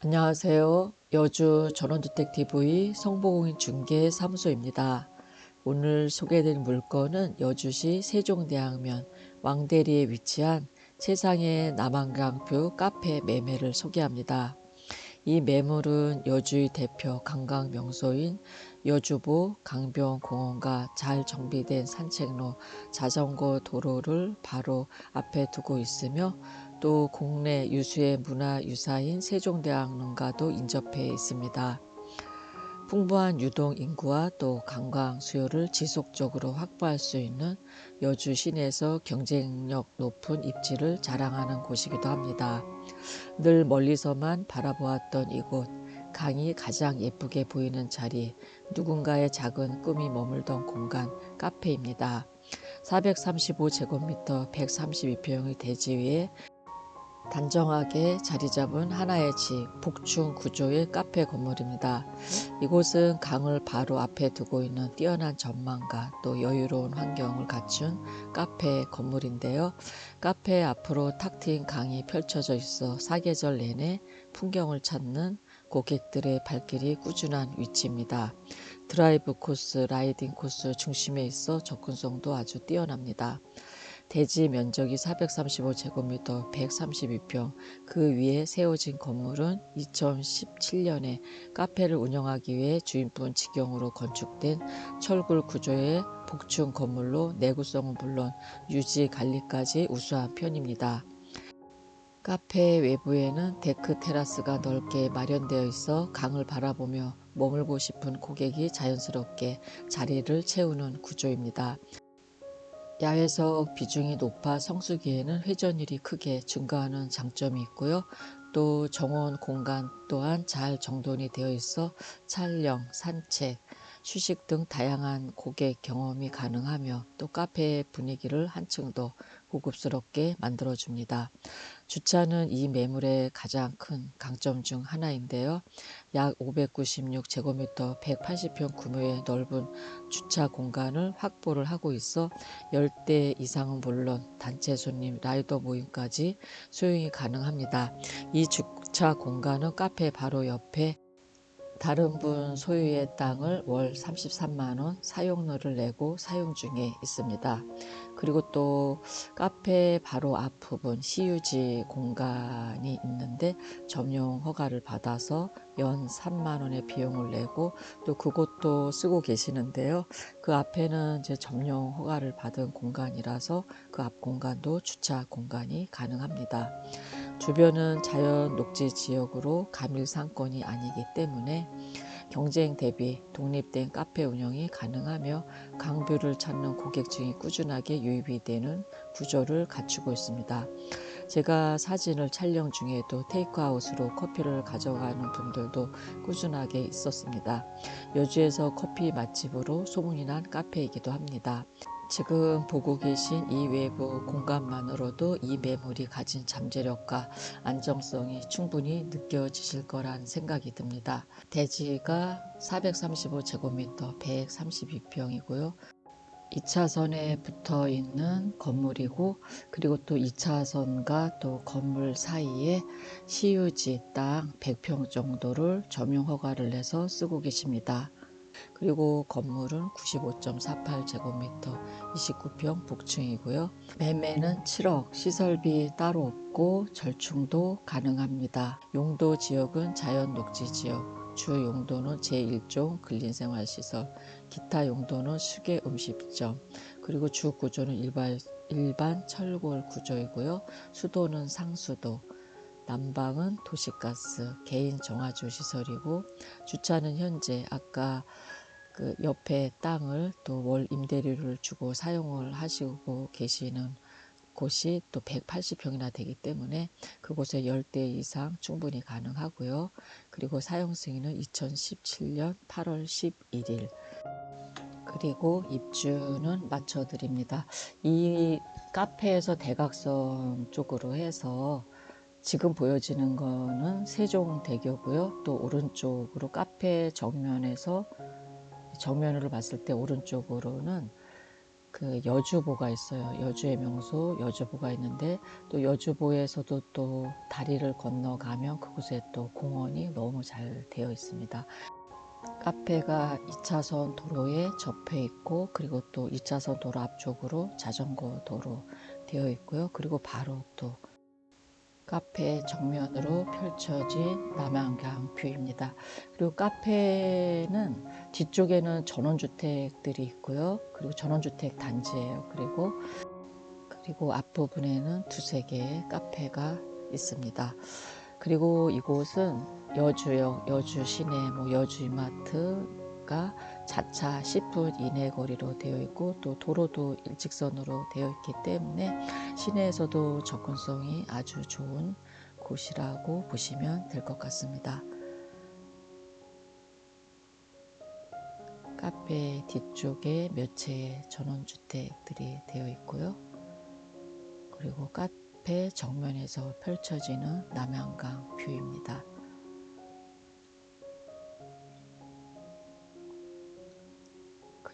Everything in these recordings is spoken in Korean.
안녕하세요. 여주 전원주택TV 성보공인 중개 사무소입니다. 오늘 소개해드릴 물건은 여주시 세종대학면 왕대리에 위치한 세상의 남한강뷰 카페 매매를 소개합니다. 이 매물은 여주의 대표 관광 명소인 여주보 강변공원과 잘 정비된 산책로, 자전거 도로를 바로 앞에 두고 있으며 또 국내 유수의 문화유사인 세종대왕릉과도 인접해 있습니다. 풍부한 유동 인구와 또 관광 수요를 지속적으로 확보할 수 있는 여주 시내에서 경쟁력 높은 입지를 자랑하는 곳이기도 합니다. 늘 멀리서만 바라보았던 이곳, 강이 가장 예쁘게 보이는 자리, 누군가의 작은 꿈이 머물던 공간, 카페입니다. 435제곱미터 132평의 대지 위에 단정하게 자리 잡은 하나의 집, 복층 구조의 카페 건물입니다. 이곳은 강을 바로 앞에 두고 있는 뛰어난 전망과 또 여유로운 환경을 갖춘 카페 건물인데요. 카페 앞으로 탁 트인 강이 펼쳐져 있어 사계절 내내 풍경을 찾는 고객들의 발길이 꾸준한 위치입니다. 드라이브 코스, 라이딩 코스 중심에 있어 접근성도 아주 뛰어납니다. 대지 면적이 435제곱미터 132평 그 위에 세워진 건물은 2017년에 카페를 운영하기 위해 주인분 직영으로 건축된 철굴 구조의 복층 건물로 내구성은 물론 유지 관리까지 우수한 편입니다. 카페 외부에는 데크 테라스가 넓게 마련되어 있어 강을 바라보며 머물고 싶은 고객이 자연스럽게 자리를 채우는 구조입니다. 야외석 비중이 높아 성수기에는 회전율이 크게 증가하는 장점이 있고요. 또 정원 공간 또한 잘 정돈이 되어 있어 촬영, 산책, 휴식 등 다양한 고객 경험이 가능하며 또 카페의 분위기를 한층 더 고급스럽게 만들어줍니다. 주차는 이 매물의 가장 큰 강점 중 하나인데요. 약 596제곱미터 180평 규모의 넓은 주차 공간을 확보를 하고 있어 10대 이상은 물론 단체 손님, 라이더 모임까지 소용이 가능합니다. 이 주차 공간은 카페 바로 옆에 다른 분 소유의 땅을 월 33만원 사용료를 내고 사용 중에 있습니다. 그리고 또 카페 바로 앞 부분 시유지 공간이 있는데 점용 허가를 받아서 연 3만 원의 비용을 내고 또 그것도 쓰고 계시는데요. 그 앞에는 이제 점용 허가를 받은 공간이라서 그 앞 공간도 주차 공간이 가능합니다. 주변은 자연 녹지 지역으로 가밀 상권이 아니기 때문에 경쟁 대비 독립된 카페 운영이 가능하며 강뷰를 찾는 고객층이 꾸준하게 유입이 되는 구조를 갖추고 있습니다. 제가 사진을 촬영 중에도 테이크아웃으로 커피를 가져가는 분들도 꾸준하게 있었습니다. 여주에서 커피 맛집으로 소문이 난 카페이기도 합니다. 지금 보고 계신 이 외부 공간만으로도 이 매물이 가진 잠재력과 안정성이 충분히 느껴지실 거란 생각이 듭니다. 대지가 435제곱미터 132평이고요. 2차선에 붙어 있는 건물이고 그리고 또 2차선과 또 건물 사이에 시유지 땅 100평 정도를 점용 허가를 내서 쓰고 계십니다. 그리고 건물은 95.48제곱미터 29평 복층이고요. 매매는 7억, 시설비 따로 없고 절충도 가능합니다. 용도 지역은 자연 녹지 지역, 주 용도는 제1종 근린생활시설, 기타 용도는 수계 음식점, 그리고 주 구조는 일반, 일반 철골 구조이고요. 수도는 상수도, 난방은 도시가스, 개인 정화조 시설이고 주차는 현재 아까 그 옆에 땅을 또 월 임대료를 주고 사용을 하시고 계시는 곳이 또 180평이나 되기 때문에 그곳에 10대 이상 충분히 가능하고요. 그리고 사용 승인은 2017년 8월 11일 그리고 입주는 맞춰드립니다. 이 카페에서 대각선 쪽으로 해서 지금 보여지는 거는 세종대교고요. 또 오른쪽으로 카페 정면에서 정면으로 봤을 때 오른쪽으로는 그 여주보가 있어요. 여주의 명소 여주보가 있는데 또 여주보에서도 또 다리를 건너가면 그곳에 또 공원이 너무 잘 되어 있습니다. 카페가 2차선 도로에 접해 있고 그리고 또 2차선 도로 앞쪽으로 자전거 도로 되어 있고요. 그리고 바로 또 카페 정면으로 펼쳐진 남한강 뷰입니다. 그리고 카페는 뒤쪽에는 전원주택들이 있고요. 그리고 전원주택 단지예요. 그리고 그리고 앞부분에는 두세 개의 카페가 있습니다. 그리고 이곳은 여주요, 여주 시내, 뭐 여주 이마트 가 자차 10분 이내 거리로 되어 있고 또 도로도 일직선으로 되어 있기 때문에 시내에서도 접근성이 아주 좋은 곳이라고 보시면 될 것 같습니다. 카페 뒤쪽에 몇 채의 전원주택들이 되어 있고요. 그리고 카페 정면에서 펼쳐지는 남양강 뷰입니다.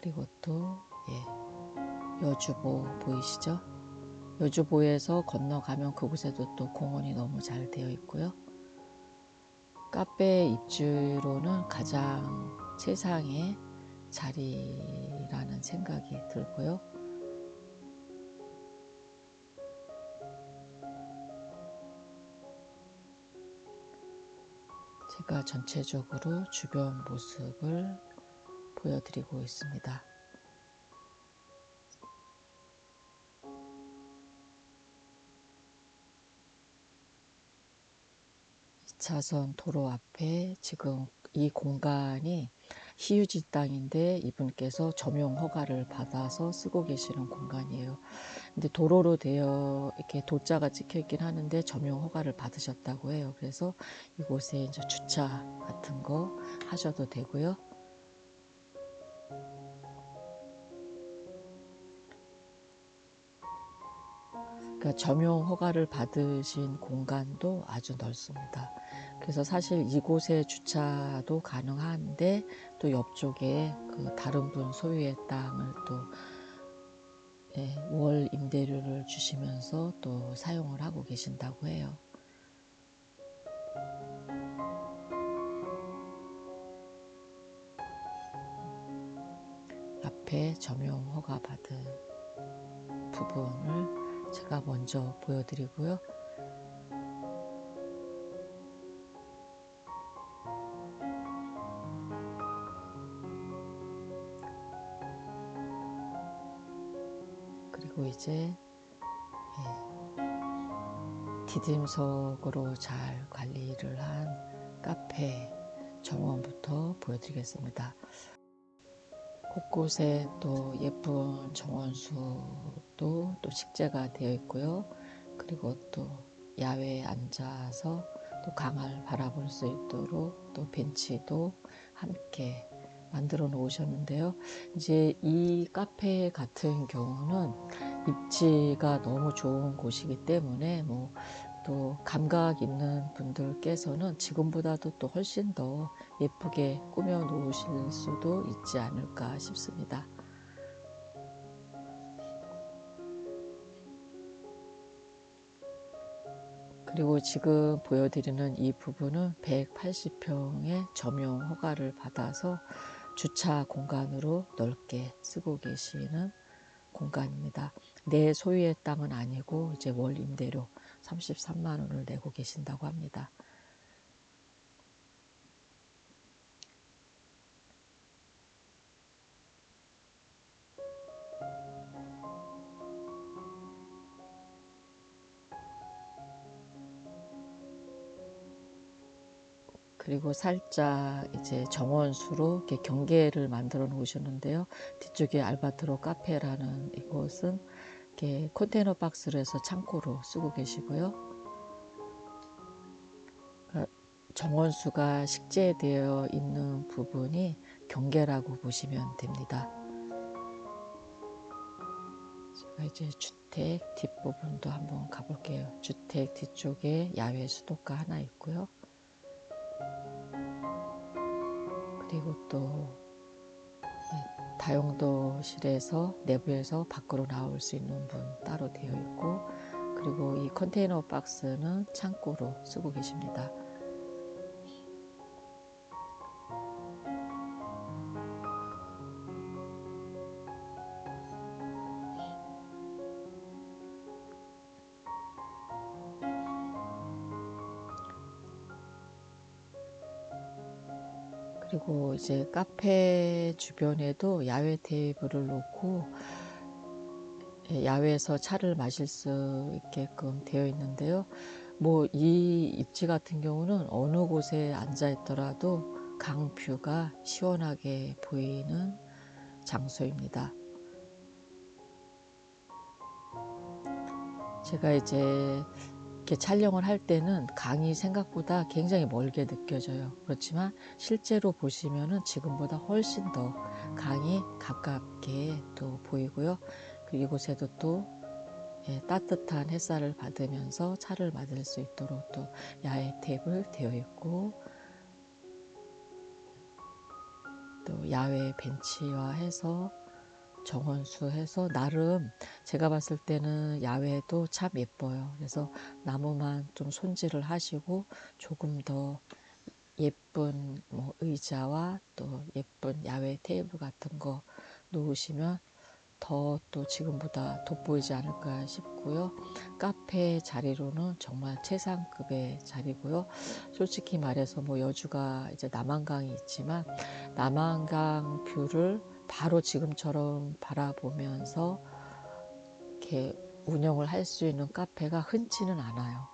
그리고 또 예, 여주보 보이시죠? 여주보에서 건너가면 그곳에도 또 공원이 너무 잘 되어 있고요. 카페 입주로는 가장 최상의 자리라는 생각이 들고요. 제가 전체적으로 주변 모습을 보여드리고 있습니다. 2차선 도로 앞에 지금 이 공간이 희유지 땅인데 이분께서 점용 허가를 받아서 쓰고 계시는 공간이에요. 근데 도로로 되어 이렇게 도자가 찍혀 있긴 하는데 점용 허가를 받으셨다고 해요. 그래서 이곳에 이제 주차 같은 거 하셔도 되고요. 그러니까 점용 허가를 받으신 공간도 아주 넓습니다. 그래서 사실 이곳에 주차도 가능한데 또 옆쪽에 그 다른 분 소유의 땅을 또월 예, 임대료를 주시면서 또 사용을 하고 계신다고 해요. 앞에 점용 허가 받은 부분을 제가 먼저 보여드리고요. 그리고 이제 예, 디딤석으로 잘 관리를 한 카페 정원부터 보여드리겠습니다. 곳곳에 또 예쁜 정원수도 또 식재가 되어 있고요. 그리고 또 야외에 앉아서 또 강을 바라볼 수 있도록 또 벤치도 함께 만들어 놓으셨는데요. 이제 이 카페 같은 경우는 입지가 너무 좋은 곳이기 때문에 뭐 또 감각 있는 분들께서는 지금보다도 또 훨씬 더 예쁘게 꾸며 놓으실 수도 있지 않을까 싶습니다. 그리고 지금 보여드리는 이 부분은 180평의 점용 허가를 받아서 주차 공간으로 넓게 쓰고 계시는 공간입니다. 내 소유의 땅은 아니고 이제 월 임대료 33만 원을 내고 계신다고 합니다. 그리고 살짝 이제 정원수로 이렇게 경계를 만들어 놓으셨는데요. 뒤쪽에 알바트로 카페라는 이곳은 이렇게 컨테이너 박스를 해서 창고로 쓰고 계시고요. 그러니까 정원수가 식재되어 있는 부분이 경계라고 보시면 됩니다. 제가 이제 주택 뒷부분도 한번 가볼게요. 주택 뒤쪽에 야외 수도가 하나 있고요. 그리고 또 다용도실에서 내부에서 밖으로 나올 수 있는 문 따로 되어 있고 그리고 이 컨테이너 박스는 창고로 쓰고 계십니다. 그리고 이제 카페 주변에도 야외 테이블을 놓고 예, 야외에서 차를 마실 수 있게끔 되어 있는데요. 뭐 이 입지 같은 경우는 어느 곳에 앉아 있더라도 강뷰가 시원하게 보이는 장소입니다. 제가 이제 이렇게 촬영을 할 때는 강이 생각보다 굉장히 멀게 느껴져요. 그렇지만 실제로 보시면은 지금보다 훨씬 더 강이 가깝게 또 보이고요. 이곳에도 또 예, 따뜻한 햇살을 받으면서 차를 마실 수 있도록 또 야외 테이블 되어 있고 또 야외 벤치화해서 정원수 해서 나름 제가 봤을 때는 야외도 참 예뻐요. 그래서 나무만 좀 손질을 하시고 조금 더 예쁜 뭐 의자와 또 예쁜 야외 테이블 같은 거 놓으시면 더 또 지금보다 돋보이지 않을까 싶고요. 카페 자리로는 정말 최상급의 자리고요. 솔직히 말해서 뭐 여주가 이제 남한강이 있지만 남한강 뷰를 바로 지금처럼 바라보면서 이렇게 운영을 할 수 있는 카페가 흔치는 않아요.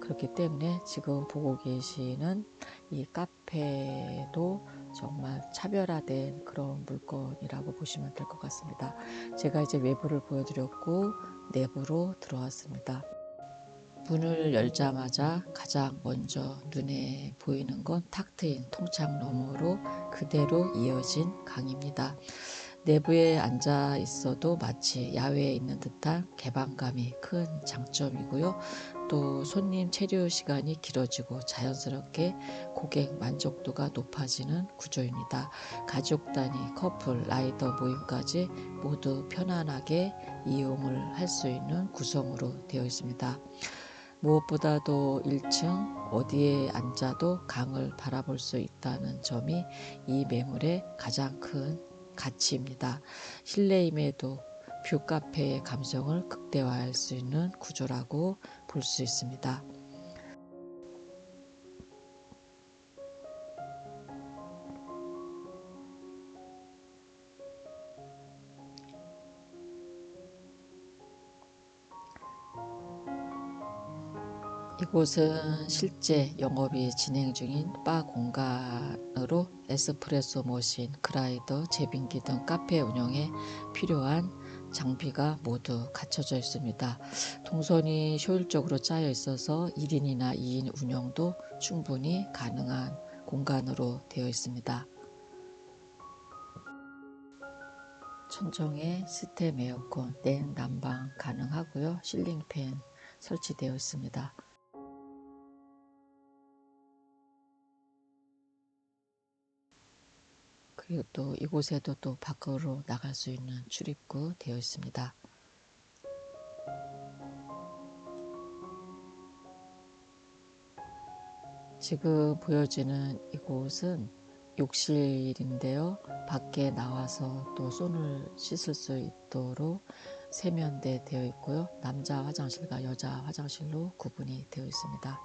그렇기 때문에 지금 보고 계시는 이 카페도 정말 차별화된 그런 물건이라고 보시면 될 것 같습니다. 제가 이제 외부를 보여드렸고 내부로 들어왔습니다. 문을 열자마자 가장 먼저 눈에 보이는 건 탁 트인 통창 너머로 그대로 이어진 강입니다. 내부에 앉아 있어도 마치 야외에 있는 듯한 개방감이 큰 장점이고요. 또 손님 체류 시간이 길어지고 자연스럽게 고객 만족도가 높아지는 구조입니다. 가족 단위, 커플, 라이더 모임까지 모두 편안하게 이용을 할 수 있는 구성으로 되어 있습니다. 무엇보다도 1층 어디에 앉아도 강을 바라볼 수 있다는 점이 이 매물의 가장 큰 가치입니다. 실내임에도 뷰카페의 감성을 극대화할 수 있는 구조라고 볼 수 있습니다. 이곳은 실제 영업이 진행 중인 바 공간으로 에스프레소 머신, 그라이더, 제빙기 등 카페 운영에 필요한 장비가 모두 갖춰져 있습니다. 동선이 효율적으로 짜여 있어서 1인이나 2인 운영도 충분히 가능한 공간으로 되어 있습니다. 천정에 시스템 에어컨, 냉난방 가능하고요. 실링팬 설치되어 있습니다. 그리고 또 이곳에도 또 밖으로 나갈 수 있는 출입구 되어 있습니다. 지금 보여지는 이곳은 욕실인데요. 밖에 나와서 또 손을 씻을 수 있도록 세면대 되어 있고요. 남자 화장실과 여자 화장실로 구분이 되어 있습니다.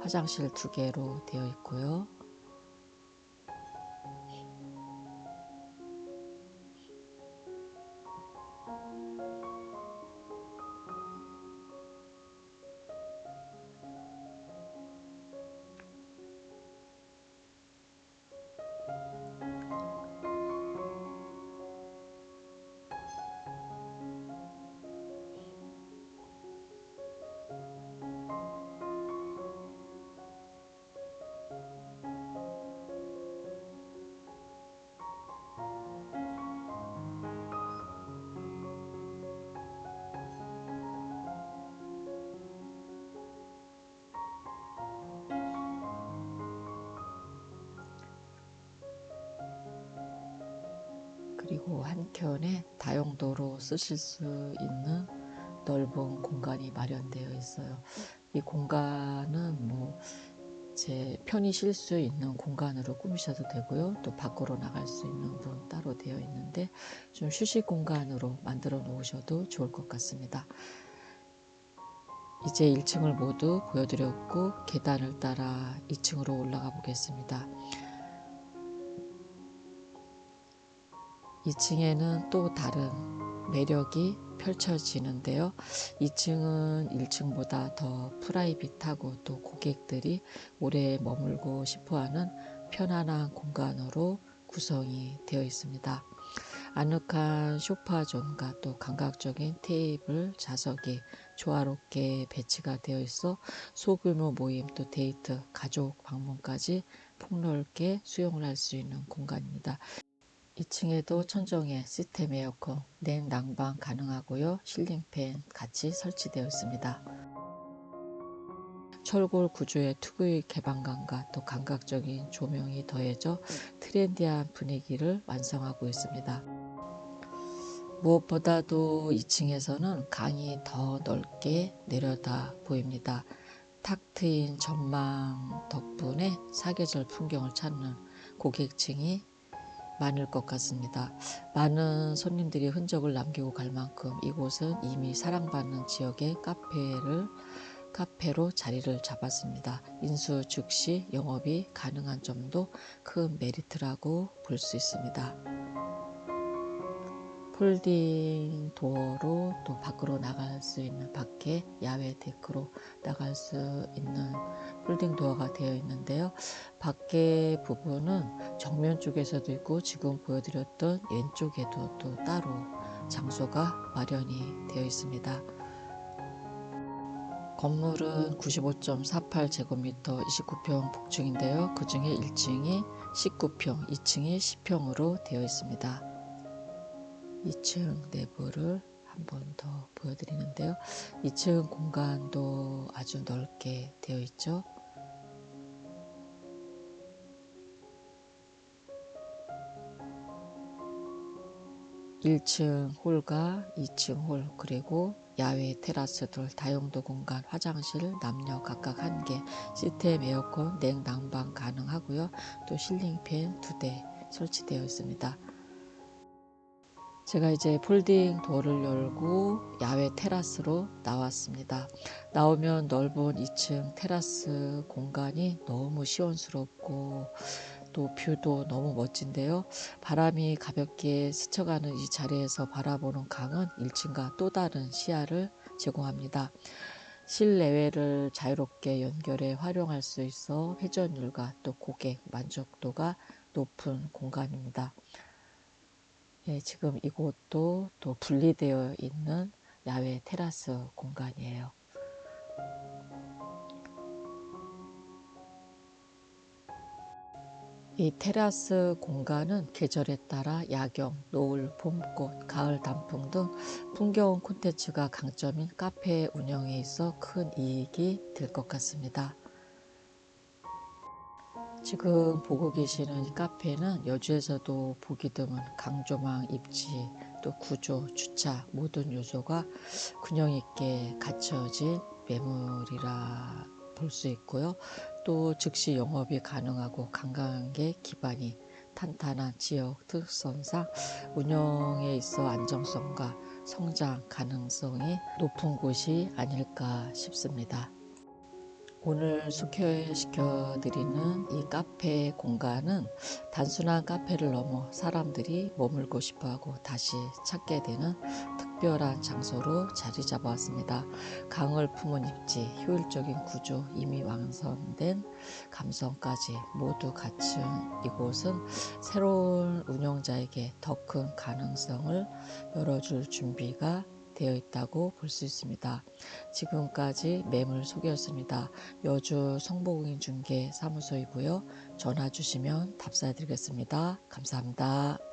화장실 두 개로 되어 있고요. 그리고 한켠에 다용도로 쓰실 수 있는 넓은 공간이 마련되어 있어요. 이 공간은 뭐 제 편히 쉴 수 있는 공간으로 꾸미셔도 되고요. 또 밖으로 나갈 수 있는 문 따로 되어 있는데 좀 휴식 공간으로 만들어 놓으셔도 좋을 것 같습니다. 이제 1층을 모두 보여드렸고 계단을 따라 2층으로 올라가 보겠습니다. 2층에는 또 다른 매력이 펼쳐지는데요. 2층은 1층보다 더 프라이빗하고 또 고객들이 오래 머물고 싶어하는 편안한 공간으로 구성이 되어 있습니다. 아늑한 쇼파존과 또 감각적인 테이블, 좌석이 조화롭게 배치가 되어 있어 소규모 모임 또 데이트, 가족 방문까지 폭넓게 수용을 할 수 있는 공간입니다. 2층에도 천정에 시스템 에어컨, 냉난방 가능하고요. 실링팬 같이 설치되어 있습니다. 철골 구조의 특유의 개방감과 또 감각적인 조명이 더해져 트렌디한 분위기를 완성하고 있습니다. 무엇보다도 2층에서는 강이 더 넓게 내려다 보입니다. 탁 트인 전망 덕분에 사계절 풍경을 찾는 고객층이 많을 것 같습니다. 많은 손님들이 흔적을 남기고 갈 만큼 이곳은 이미 사랑받는 지역의 카페를 카페로 자리를 잡았습니다. 인수 즉시 영업이 가능한 점도 큰 메리트라고 볼 수 있습니다. 폴딩 도어로 또 밖으로 나갈 수 있는 밖에 야외 데크로 나갈 수 있는 폴딩 도어가 되어 있는데요. 밖에 부분은 정면 쪽에서도 있고 지금 보여드렸던 왼쪽에도 또 따로 장소가 마련이 되어 있습니다. 건물은 95.48제곱미터 29평 복층인데요. 그 중에 1층이 19평, 2층이 10평으로 되어 있습니다. 2층 내부를 한번 더 보여드리는데요. 2층 공간도 아주 넓게 되어 있죠. 1층 홀과 2층 홀 그리고 야외 테라스들 다용도 공간 화장실 남녀 각각 한 개 시스템 에어컨 냉난방 가능하고요 또 실링팬 두 대 설치되어 있습니다 제가 이제 폴딩 도어를 열고 야외 테라스로 나왔습니다. 나오면 넓은 2층 테라스 공간이 너무 시원스럽고 또 뷰도 너무 멋진데요. 바람이 가볍게 스쳐가는 이 자리에서 바라보는 강은 1층과 또 다른 시야를 제공합니다. 실내외를 자유롭게 연결해 활용할 수 있어 회전율과 또 고객 만족도가 높은 공간입니다. 예, 지금 이곳도 또 분리되어 있는 야외 테라스 공간이에요. 이 테라스 공간은 계절에 따라 야경, 노을, 봄꽃, 가을 단풍 등 풍경 콘텐츠가 강점인 카페 운영에 있어 큰 이익이 될 것 같습니다. 지금 보고 계시는 이 카페는 여주에서도 보기 드문 강조망 입지, 또 구조, 주차 모든 요소가 균형 있게 갖춰진 매물이라 볼 수 있고요. 또 즉시 영업이 가능하고 관광객 기반이 탄탄한 지역 특성상 운영에 있어 안정성과 성장 가능성이 높은 곳이 아닐까 싶습니다. 오늘 소개시켜 드리는 이 카페 공간은 단순한 카페를 넘어 사람들이 머물고 싶어 하고 다시 찾게 되는 특별한 장소로 자리 잡았습니다. 강을 품은 입지, 효율적인 구조, 이미 완성된 감성까지 모두 갖춘 이곳은 새로운 운영자에게 더 큰 가능성을 열어줄 준비가 되어 있다고 볼 수 있습니다. 지금까지 매물 소개였습니다. 여주 성보공인 중개 사무소이고요. 전화 주시면 답사해 드리겠습니다. 감사합니다.